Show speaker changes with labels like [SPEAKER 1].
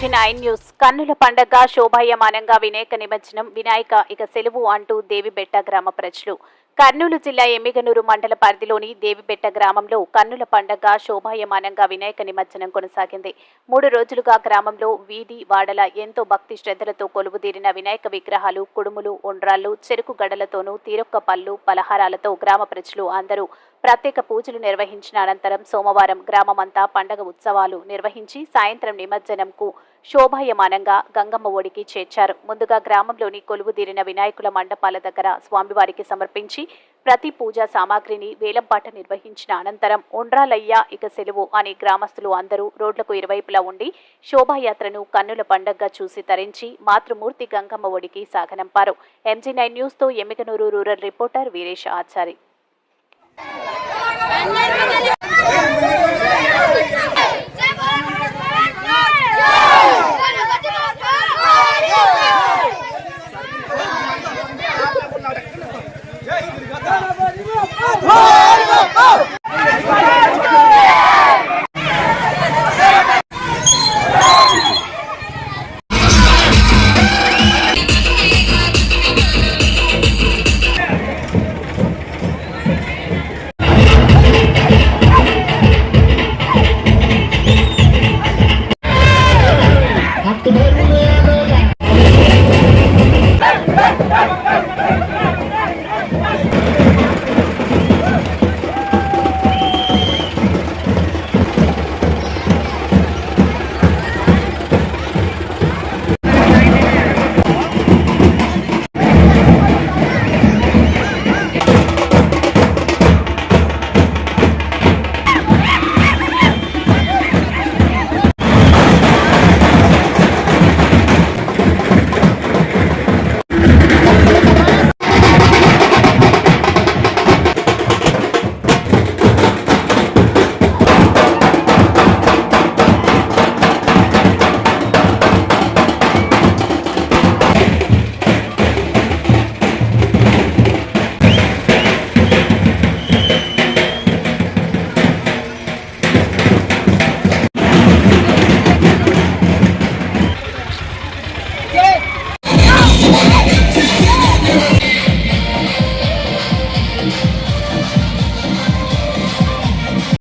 [SPEAKER 1] Twenty nine news. కన్నుల పండగ శోభాయమానంగా వినాయక నిమజ్జనం వినాయక ఇక సెలవు అంటూ దేవిబెట్ట గ్రామ ప్రజలు. కర్నూలు జిల్లా ఎమ్మిగనూరు మండల పరిధిలోని దేవిబెట్ట గ్రామంలో కన్నుల పండగ శోభాయమానంగా వినాయక నిమజ్జనం కొనసాగింది. మూడు రోజులుగా గ్రామంలో వీధి వాడల ఎంతో భక్తి శ్రద్ధలతో కొలువుదీరిన వినాయక విగ్రహాలు కుడుములు ఉండ్రాళ్ళు చెరుకు గడలతోనూ తీరొక్క పళ్ళు పలహారాలతో గ్రామ ప్రజలు అందరూ ప్రత్యేక పూజలు నిర్వహించిన అనంతరం సోమవారం గ్రామమంతా పండగ ఉత్సవాలు నిర్వహించి సాయంత్రం నిమజ్జనంకు శోభాయమానంగా గంగమ్మ ఒడికి చేర్చారు. ముందుగా గ్రామంలోని కొలువుదీరిన వినాయకుల మండపాల దగ్గర స్వామివారికి సమర్పించి ప్రతి పూజా సామాగ్రిని వేలంపాట నిర్వహించిన అనంతరం ఉండ్రాలయ్య ఇక సెలవు అని గ్రామస్తులు అందరూ రోడ్లకు ఇరువైపులా ఉండి శోభాయాత్రను కన్నుల పండగగా చూసి తరించి మాతృమూర్తి గంగమ్మ ఒడికి సాగనంపారు. MG nine న్యూస్తో Emmiganur rural reporter Veeresh Achari.
[SPEAKER 2] Thank you.